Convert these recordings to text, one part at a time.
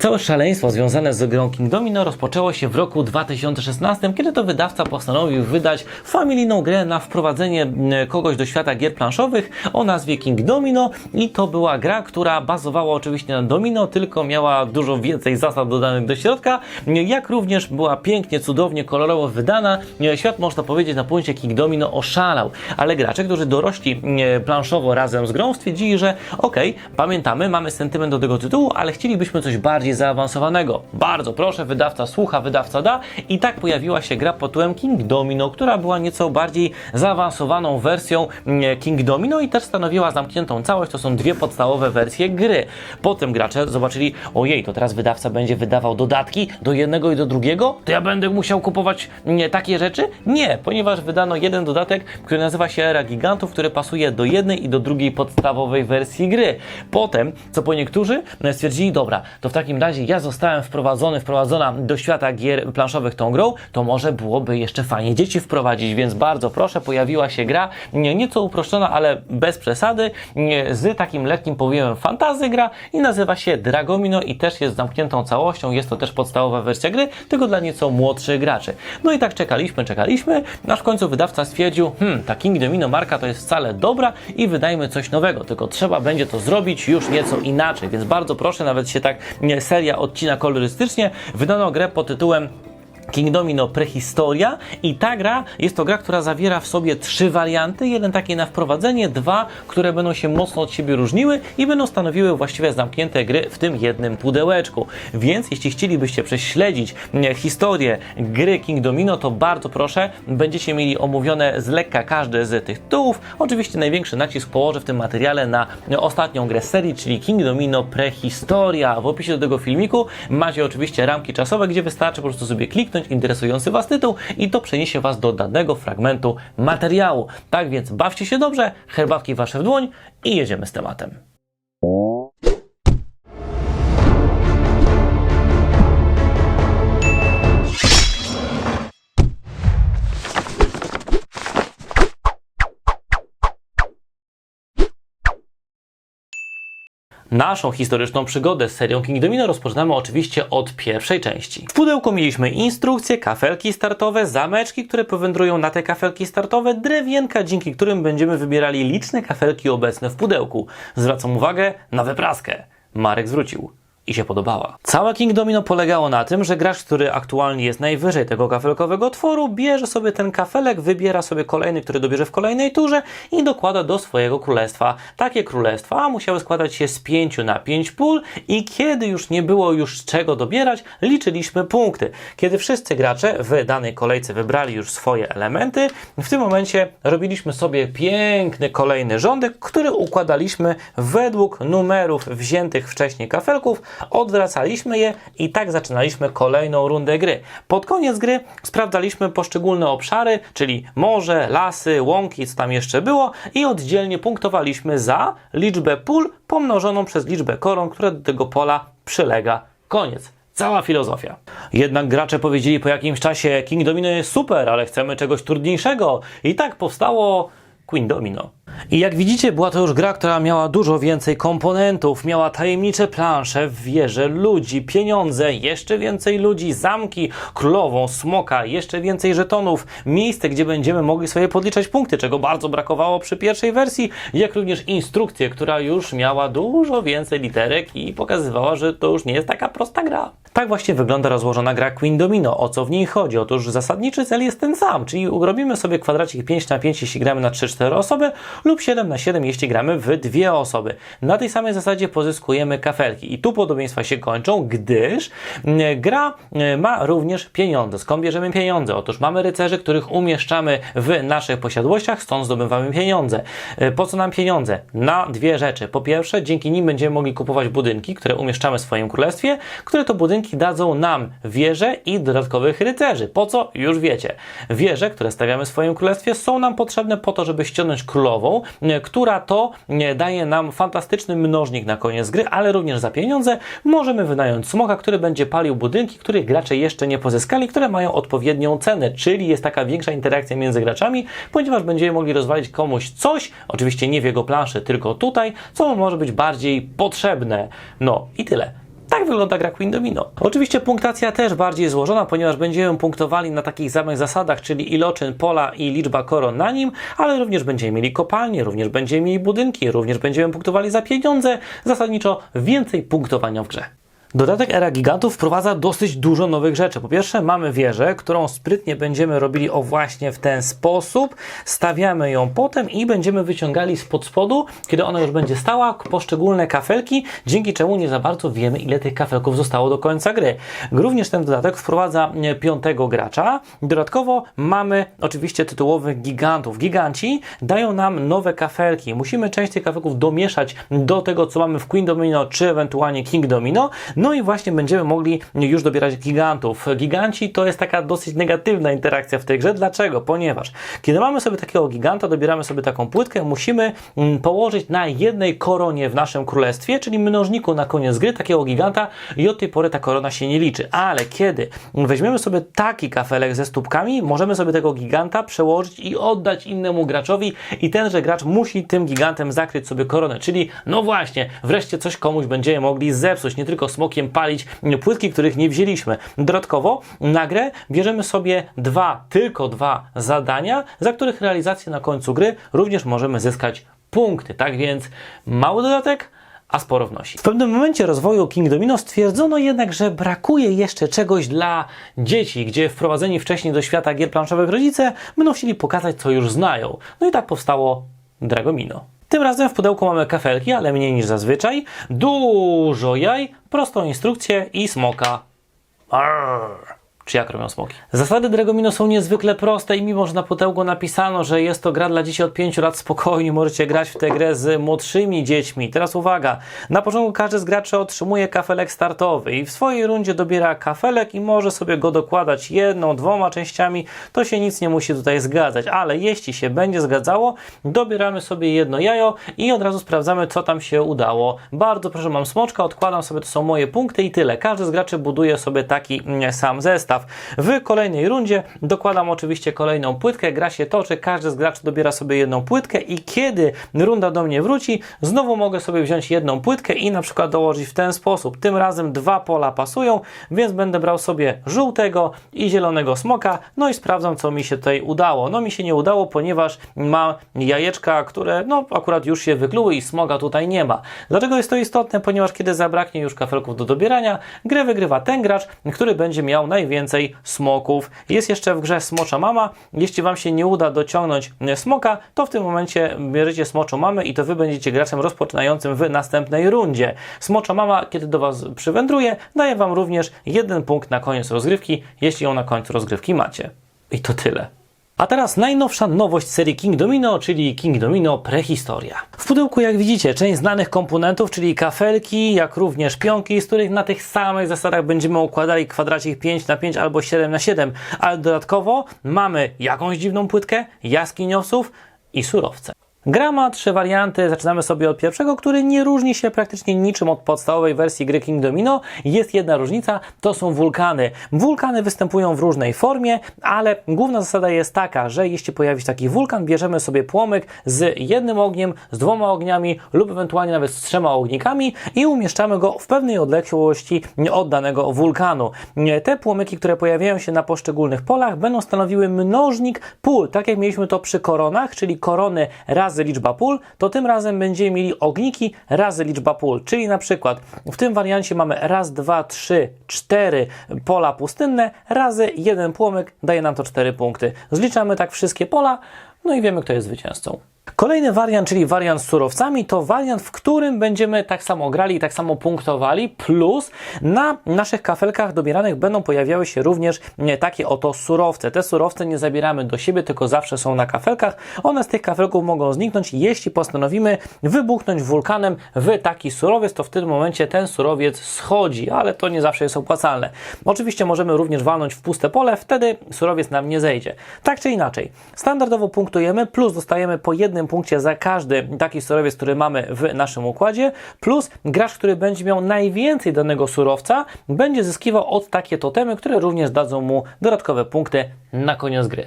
Całe szaleństwo związane z grą King Domino rozpoczęło się w roku 2016, kiedy to wydawca postanowił wydać familijną grę na wprowadzenie kogoś do świata gier planszowych o nazwie King Domino. I to była gra, która bazowała oczywiście na domino, tylko miała dużo więcej zasad dodanych do środka, jak również była pięknie, cudownie, kolorowo wydana. Świat można powiedzieć na punkcie King Domino oszalał, ale gracze, którzy dorośli planszowo razem z grą stwierdzili, że okej, pamiętamy, mamy sentyment do tego tytułu, ale chcielibyśmy coś bardziej zaawansowanego. Bardzo proszę, wydawca słucha, wydawca da i tak pojawiła się gra pod tytułem King Domino, która była nieco bardziej zaawansowaną wersją mm, King Domino i też stanowiła zamkniętą całość. To są dwie podstawowe wersje gry. Potem gracze zobaczyli, ojej, to teraz wydawca będzie wydawał dodatki do jednego i do drugiego? To ja będę musiał kupować mm, takie rzeczy? Nie, ponieważ wydano jeden dodatek, który nazywa się Era Gigantów, który pasuje do jednej i do drugiej podstawowej wersji gry. Potem, co po niektórzy e, stwierdzili, dobra, to w takim razie ja zostałem wprowadzony, wprowadzona do świata gier planszowych tą grą, to może byłoby jeszcze fajnie dzieci wprowadzić, więc bardzo proszę, pojawiła się gra nie, nieco uproszczona, ale bez przesady, z takim lekkim powiewem fantazy gra i nazywa się Dragomino i też jest zamkniętą całością, jest to też podstawowa wersja gry, tylko dla nieco młodszych graczy. No i tak czekaliśmy, czekaliśmy, aż w końcu wydawca stwierdził, hmm, ta King Domino marka to jest wcale dobra i wydajmy coś nowego, tylko trzeba będzie to zrobić już nieco inaczej, więc bardzo proszę, nawet się tak nie, seria odcina kolorystycznie, wydano grę pod tytułem King Domino Prehistoria i ta gra jest to gra, która zawiera w sobie trzy warianty. Jeden taki na wprowadzenie, dwa, które będą się mocno od siebie różniły i będą stanowiły właściwie zamknięte gry w tym jednym pudełeczku. Więc jeśli chcielibyście prześledzić mm, historię gry King Domino, to bardzo proszę, będziecie mieli omówione z lekka każde z tych tytułów. Oczywiście największy nacisk położę w tym materiale na ostatnią grę serii, czyli King Domino Prehistoria. W opisie do tego filmiku macie oczywiście ramki czasowe, gdzie wystarczy po prostu sobie kliknąć interesujący Was tytuł i to przeniesie Was do danego fragmentu materiału. Tak więc bawcie się dobrze, herbatki Wasze w dłoń i jedziemy z tematem. Naszą historyczną przygodę z serią King Domino rozpoczynamy oczywiście od pierwszej części. W pudełku mieliśmy instrukcje, kafelki startowe, zameczki, które powędrują na te kafelki startowe, drewienka, dzięki którym będziemy wybierali liczne kafelki obecne w pudełku. Zwracam uwagę na wypraskę. Marek zwrócił i się podobała. Całe King Domino polegało na tym, że gracz, który aktualnie jest najwyżej tego kafelkowego otworu, bierze sobie ten kafelek, wybiera sobie kolejny, który dobierze w kolejnej turze i dokłada do swojego królestwa. Takie królestwa musiały składać się z pięciu na pięć pól i kiedy już nie było już czego dobierać, liczyliśmy punkty. Kiedy wszyscy gracze w danej kolejce wybrali już swoje elementy, w tym momencie robiliśmy sobie piękny kolejny rządek, który układaliśmy według numerów wziętych wcześniej kafelków, odwracaliśmy je i tak zaczynaliśmy kolejną rundę gry. Pod koniec gry sprawdzaliśmy poszczególne obszary, czyli morze, lasy, łąki, co tam jeszcze było i oddzielnie punktowaliśmy za liczbę pól pomnożoną przez liczbę koron, która do tego pola przylega. Koniec. Cała filozofia. Jednak gracze powiedzieli po jakimś czasie King Domino jest super, ale chcemy czegoś trudniejszego. I tak powstało Queen Domino. I jak widzicie, była to już gra, która miała dużo więcej komponentów. Miała tajemnicze plansze, wieże, ludzi, pieniądze, jeszcze więcej ludzi, zamki, królową, smoka, jeszcze więcej żetonów, miejsce, gdzie będziemy mogli sobie podliczać punkty, czego bardzo brakowało przy pierwszej wersji, jak również instrukcję, która już miała dużo więcej literek i pokazywała, że to już nie jest taka prosta gra. Tak właśnie wygląda rozłożona gra Queen Domino. O co w niej chodzi? Otóż zasadniczy cel jest ten sam, czyli robimy sobie kwadracik 5 na 5 jeśli gramy na 3-4 osoby lub 7 na 7 jeśli gramy w dwie osoby. Na tej samej zasadzie pozyskujemy kafelki i tu podobieństwa się kończą, gdyż mm, gra mm, ma również pieniądze. Skąd bierzemy pieniądze? Otóż mamy rycerzy, których umieszczamy w naszych posiadłościach, stąd zdobywamy pieniądze. E, Po co nam pieniądze? Na dwie rzeczy. Po pierwsze, dzięki nim będziemy mogli kupować budynki, które umieszczamy w swoim królestwie, które to budynki dadzą nam wieże i dodatkowych rycerzy. Po co? Już wiecie. Wieże, które stawiamy w swoim królestwie, są nam potrzebne po to, żeby ściągnąć królową, e, która to e, daje nam fantastyczny mnożnik na koniec gry, ale również za pieniądze możemy wynająć smoka, który będzie palił budynki, których gracze jeszcze nie pozyskali, które mają odpowiednią cenę, czyli jest taka większa interakcja między graczami, ponieważ będziemy mogli rozwalić komuś coś, oczywiście nie w jego planszy, tylko tutaj, co może być bardziej potrzebne. No i tyle. Tak wygląda gra Queen Domino. Oczywiście punktacja też bardziej złożona, ponieważ będziemy punktowali na takich samych zasadach, czyli iloczyn pola i liczba koron na nim, ale również będziemy mieli kopalnie, również będziemy mieli budynki, również będziemy punktowali za pieniądze. Zasadniczo więcej punktowania w grze. Dodatek Era Gigantów wprowadza dosyć dużo nowych rzeczy. Po pierwsze, mamy wieżę, którą sprytnie będziemy robili o właśnie w ten sposób. Stawiamy ją potem i będziemy wyciągali spod spodu, kiedy ona już będzie stała, poszczególne kafelki, dzięki czemu nie za bardzo wiemy, ile tych kafelków zostało do końca gry. Również ten dodatek wprowadza e, piątego gracza. Dodatkowo mamy oczywiście tytułowych gigantów. Giganci dają nam nowe kafelki. Musimy część tych kafelków domieszać do tego, co mamy w Queen Domino, czy ewentualnie King Domino. No i właśnie będziemy mogli już dobierać gigantów. Giganci to jest taka dosyć negatywna interakcja w tej grze. Dlaczego? Ponieważ kiedy mamy sobie takiego giganta, dobieramy sobie taką płytkę, musimy mm, położyć na jednej koronie w naszym królestwie, czyli mnożniku na koniec gry takiego giganta i od tej pory ta korona się nie liczy. Ale kiedy weźmiemy sobie taki kafelek ze stópkami, możemy sobie tego giganta przełożyć i oddać innemu graczowi i tenże gracz musi tym gigantem zakryć sobie koronę. Czyli no właśnie, wreszcie coś komuś będziemy mogli zepsuć, nie tylko palić płytki, których nie wzięliśmy. Dodatkowo na grę bierzemy sobie dwa, tylko dwa zadania, za których realizację na końcu gry również możemy zyskać punkty. Tak więc mały dodatek, a sporo wnosi. W pewnym momencie rozwoju King Domino stwierdzono jednak, że brakuje jeszcze czegoś dla dzieci, gdzie wprowadzeni wcześniej do świata gier planszowych rodzice będą chcieli pokazać, co już znają. No i tak powstało Dragomino. Tym razem w pudełku mamy kafelki, ale mniej niż zazwyczaj, dużo jaj, prostą instrukcję i smoka. Arr. Czy jak robią smoki? Zasady Dragomino są niezwykle proste i mimo, że na pudełku napisano, że jest to gra dla dzieci od 5 lat, spokojnie możecie grać w tę grę z młodszymi dziećmi. Teraz uwaga, na początku każdy z graczy otrzymuje kafelek startowy i w swojej rundzie dobiera kafelek i może sobie go dokładać jedną, dwoma częściami, to się nic nie musi tutaj zgadzać, ale jeśli się będzie zgadzało, dobieramy sobie jedno jajo i od razu sprawdzamy, co tam się udało. Bardzo proszę, mam smoczka, odkładam sobie, to są moje punkty i tyle. Każdy z graczy buduje sobie taki mm, sam zestaw. W kolejnej rundzie dokładam oczywiście kolejną płytkę, gra się toczy, każdy z graczy dobiera sobie jedną płytkę i kiedy runda do mnie wróci, znowu mogę sobie wziąć jedną płytkę i na przykład dołożyć w ten sposób. Tym razem dwa pola pasują, więc będę brał sobie żółtego i zielonego smoka, no i sprawdzam, co mi się tutaj udało. No mi się nie udało, ponieważ mam jajeczka, które no akurat już się wykluły i smoga tutaj nie ma. Dlaczego jest to istotne? Ponieważ kiedy zabraknie już kafelków do dobierania, grę wygrywa ten gracz, który będzie miał najwięcej smoków. Jest jeszcze w grze smocza mama. Jeśli Wam się nie uda dociągnąć smoka, to w tym momencie bierzecie smoczą mamę i to Wy będziecie graczem rozpoczynającym w następnej rundzie. Smocza mama, kiedy do Was przywędruje, daje Wam również jeden punkt na koniec rozgrywki, jeśli ją na końcu rozgrywki macie. I to tyle. A teraz najnowsza nowość serii King Domino, czyli King Domino Prehistoria. W pudełku, jak widzicie, część znanych komponentów, czyli kafelki, jak również pionki, z których na tych samych zasadach będziemy układali kwadracik 5 na 5 albo 7 na 7 ale dodatkowo mamy jakąś dziwną płytkę, jaskiniosów i surowce. Gra ma trzy warianty. Zaczynamy sobie od pierwszego, który nie różni się praktycznie niczym od podstawowej wersji gry King Domino. Jest jedna różnica, to są wulkany. Wulkany występują w różnej formie, ale główna zasada jest taka, że jeśli pojawi się taki wulkan, bierzemy sobie płomyk z jednym ogniem, z dwoma ogniami lub ewentualnie nawet z trzema ognikami i umieszczamy go w pewnej odległości od danego wulkanu. Te płomyki, które pojawiają się na poszczególnych polach, będą stanowiły mnożnik pól, tak jak mieliśmy to przy koronach, czyli korony raz razy liczba pól, to tym razem będziemy mieli ogniki razy liczba pól. Czyli na przykład w tym wariancie mamy raz, dwa, trzy, cztery pola pustynne razy jeden płomyk daje nam to cztery punkty. Zliczamy tak wszystkie pola, no i wiemy, kto jest zwycięzcą. Kolejny wariant, czyli wariant z surowcami, to wariant, w którym będziemy tak samo grali i tak samo punktowali, plus na naszych kafelkach dobieranych będą pojawiały się również takie oto surowce. Te surowce nie zabieramy do siebie, tylko zawsze są na kafelkach. One z tych kafelków mogą zniknąć, jeśli postanowimy wybuchnąć wulkanem w taki surowiec, to w tym momencie ten surowiec schodzi, ale to nie zawsze jest opłacalne. Oczywiście możemy również walnąć w puste pole, wtedy surowiec nam nie zejdzie. Tak czy inaczej, standardowo punktujemy, plus dostajemy po jednym punkcie za każdy taki surowiec, który mamy w naszym układzie, plus gracz, który będzie miał najwięcej danego surowca, będzie zyskiwał od takie totemy, które również dadzą mu dodatkowe punkty na koniec gry.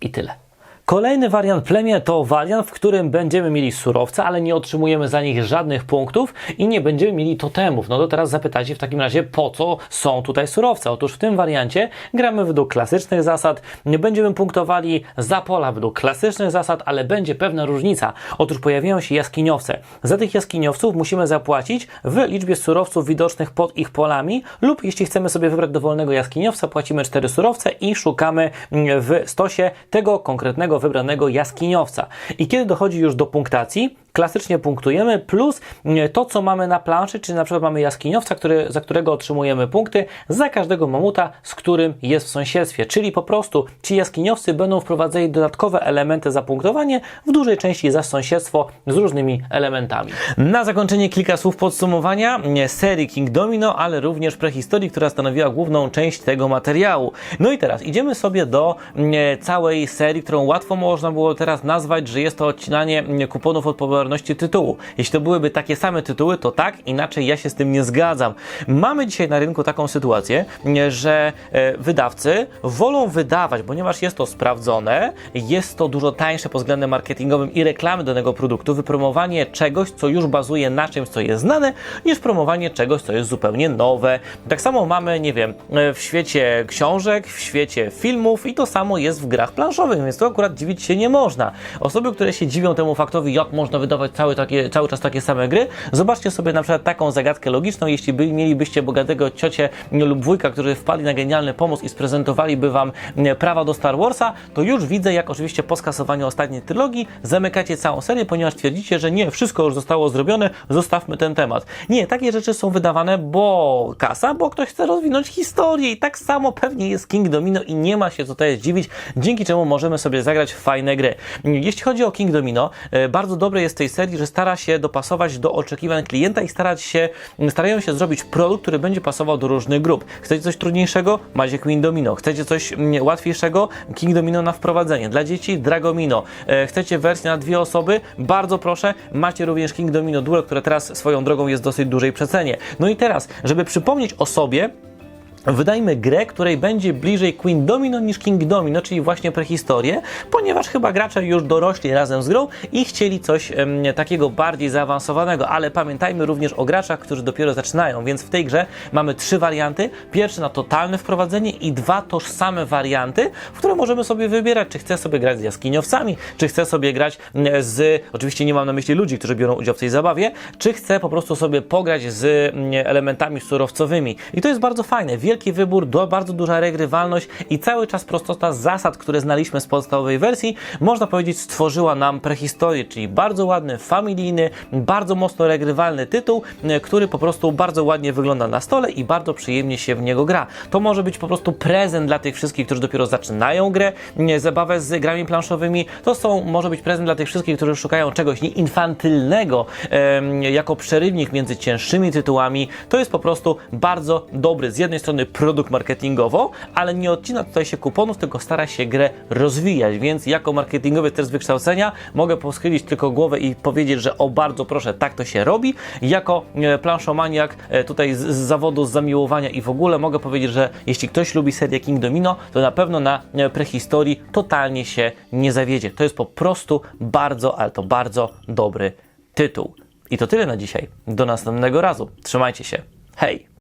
I tyle. Kolejny wariant plemię to wariant, w którym będziemy mieli surowce, ale nie otrzymujemy za nich żadnych punktów i nie będziemy mieli totemów. No to teraz zapytacie w takim razie, po co są tutaj surowce? Otóż w tym wariancie gramy według klasycznych zasad, nie będziemy punktowali za pola według klasycznych zasad, ale będzie pewna różnica. Otóż pojawiają się jaskiniowce. Za tych jaskiniowców musimy zapłacić w liczbie surowców widocznych pod ich polami lub jeśli chcemy sobie wybrać dowolnego jaskiniowca, płacimy 4 surowce i szukamy w stosie tego konkretnego wybranego jaskiniowca. I kiedy dochodzi już do punktacji, klasycznie punktujemy plus mm, to, co mamy na planszy, czyli na przykład mamy jaskiniowca, który, za którego otrzymujemy punkty za każdego mamuta, z którym jest w sąsiedztwie. Czyli po prostu ci jaskiniowcy będą wprowadzali dodatkowe elementy za punktowanie, w dużej części za sąsiedztwo z różnymi elementami. Na zakończenie kilka słów podsumowania serii King Domino, ale również prehistorii, która stanowiła główną część tego materiału. No i teraz idziemy sobie do całej serii, którą łatwo można było teraz nazwać, że jest to odcinanie kuponów od popularności tytułu. Jeśli to byłyby takie same tytuły, to tak, inaczej ja się z tym nie zgadzam. Mamy dzisiaj na rynku taką sytuację, że e, wydawcy wolą wydawać, ponieważ jest to sprawdzone, jest to dużo tańsze pod względem marketingowym i reklamy danego produktu, wypromowanie czegoś, co już bazuje na czymś, co jest znane, niż promowanie czegoś, co jest zupełnie nowe. Tak samo mamy, nie wiem, e, w świecie książek, w świecie filmów i to samo jest w grach planszowych, więc to akurat dziwić się nie można. Osoby, które się dziwią temu faktowi, jak można wydawać cały, takie, cały czas takie same gry, zobaczcie sobie na przykład taką zagadkę logiczną, jeśli by, mielibyście bogatego ciocie lub wujka, którzy wpadli na genialny pomysł i sprezentowaliby wam mm, prawa do Star Warsa, to już widzę, jak oczywiście po skasowaniu ostatniej trylogii zamykacie całą serię, ponieważ twierdzicie, że nie, wszystko już zostało zrobione, zostawmy ten temat. Nie, takie rzeczy są wydawane, bo kasa, bo ktoś chce rozwinąć historię i tak samo pewnie jest King Domino i nie ma się tutaj zdziwić, dzięki czemu możemy sobie zagrać fajne gry. Jeśli chodzi o King Domino, e, bardzo dobre jest w tej serii, że stara się dopasować do oczekiwań klienta i starać się, starają się zrobić produkt, który będzie pasował do różnych grup. Chcecie coś trudniejszego? Macie Queen Domino. Chcecie coś mm, łatwiejszego? King Domino na wprowadzenie. Dla dzieci Dragomino. E, chcecie wersję na dwie osoby? Bardzo proszę, macie również King Domino Duel, które teraz swoją drogą jest dosyć dużej przecenie. No i teraz, żeby przypomnieć o sobie, Wydajmy grę, której będzie bliżej Queen Domino niż King Domino, czyli właśnie prehistorię, ponieważ chyba gracze już dorośli razem z grą i chcieli coś takiego bardziej zaawansowanego, ale pamiętajmy również o graczach, którzy dopiero zaczynają, więc w tej grze mamy trzy warianty. Pierwszy na totalne wprowadzenie i dwa tożsame warianty, w które możemy sobie wybierać, czy chcę sobie grać z jaskiniowcami, czy chcę sobie grać mm, z, oczywiście nie mam na myśli ludzi, którzy biorą udział w tej zabawie, czy chcę po prostu sobie pograć z mm, elementami surowcowymi. I to jest bardzo fajne. Wielki wybór, do, bardzo duża regrywalność i cały czas prostota zasad, które znaliśmy z podstawowej wersji, można powiedzieć stworzyła nam prehistorię, czyli bardzo ładny, familijny, bardzo mocno regrywalny tytuł, e, który po prostu bardzo ładnie wygląda na stole i bardzo przyjemnie się w niego gra. To może być po prostu prezent dla tych wszystkich, którzy dopiero zaczynają grę, e, zabawę z grami planszowymi. To są, może być prezent dla tych wszystkich, którzy szukają czegoś infantylnego e, jako przerywnik między cięższymi tytułami. To jest po prostu bardzo dobry, z jednej strony produkt marketingowo, ale nie odcina tutaj się kuponów, tylko stara się grę rozwijać, więc jako marketingowy też z wykształcenia mogę poschylić tylko głowę i powiedzieć, że o bardzo proszę, tak to się robi. Jako e, planszomaniak e, tutaj z, z zawodu, z zamiłowania i w ogóle mogę powiedzieć, że jeśli ktoś lubi serię King Domino, to na pewno na e, prehistorii totalnie się nie zawiedzie. To jest po prostu bardzo, ale to bardzo dobry tytuł. I to tyle na dzisiaj. Do następnego razu. Trzymajcie się. Hej!